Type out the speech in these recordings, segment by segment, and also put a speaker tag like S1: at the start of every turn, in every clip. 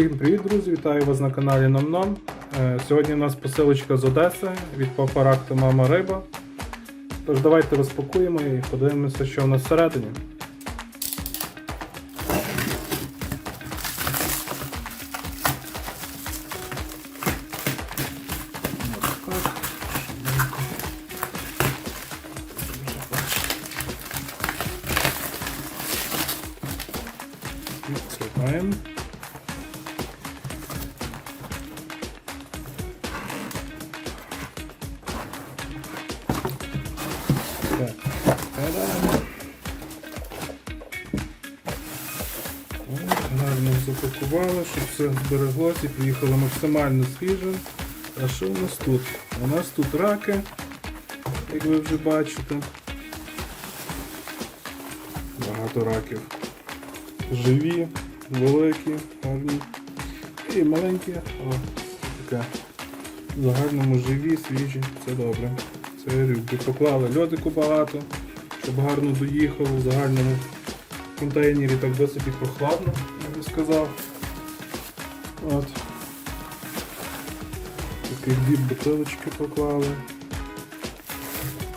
S1: Всім привіт, друзі! Вітаю вас на каналі Номном. Е, Сьогодні у нас посилочка з Одеси від папаракту Мама Риба. Тож давайте розпакуємо і подивимося, що в нас всередині. Відкриваємо. Так. Та-дам. Гарно запакували, щоб все збереглося і приїхало максимально свіже. А що у нас тут? У нас тут раки, як ви вже бачите. Багато раків. Живі, великі, гарні. І маленькі, о, таке. В загальному живі, свіжі, це добре. Це я. Поклали льодику багато, щоб гарно доїхало. В загальному контейнері так досить прохладно, я би сказав. От. Такі дві бутилочки поклали.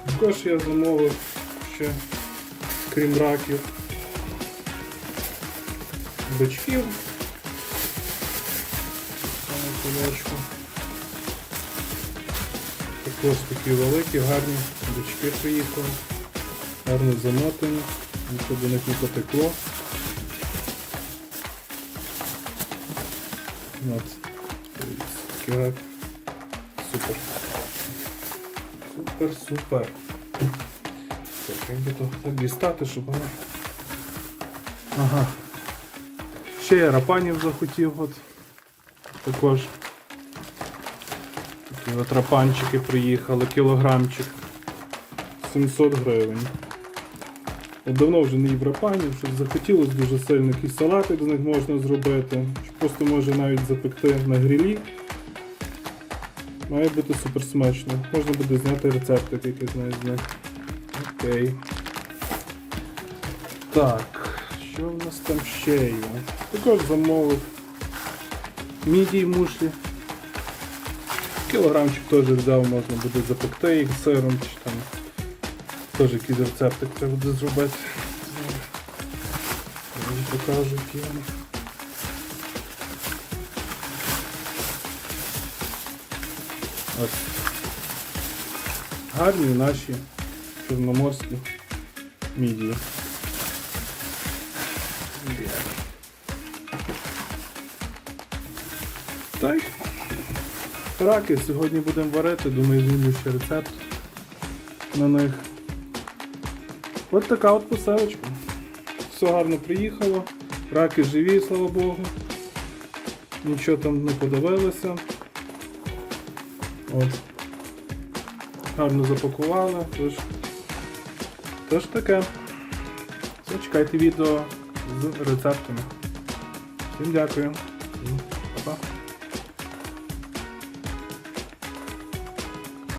S1: Також я замовив ще, крім раків, бичків. Саме кулечку. Також такі великі, гарні бички приїхали. Гарно замотані, нічого до них не потекло. От. Такі. Супер. Супер, супер. Так, як би то так дістати, щоб воно. Ага. Ще я рапанів захотів, от. Також. Такі от рапанчики приїхали, кілограмчик. 700 гривень. Я давно вже не їв рапанів, щоб захотілося дуже сильно якийсь салатик з них можна зробити. Чи просто може навіть запекти на грилі. Має бути супер смачно. Можна буде зняти рецептик якийсь навіть з них. Окей. Так, що в нас там ще є? Також замовив мідії мушлі. Кілограмчик теж взяв, можна буде запекти їх сиром чи там. Теж якийсь рецептик треба буде зробити. Я покажу, які вони. Ось. Гарні наші чорноморські мідії. Так. Раки сьогодні будемо варити, думаю, ще рецепт на них. От така от посилочка. Все гарно приїхало. Раки живі, слава Богу. Нічого там не подивилося. От. Гарно запакували. Тож, тож таке. Все, чекайте відео з рецептами. Всім дякую.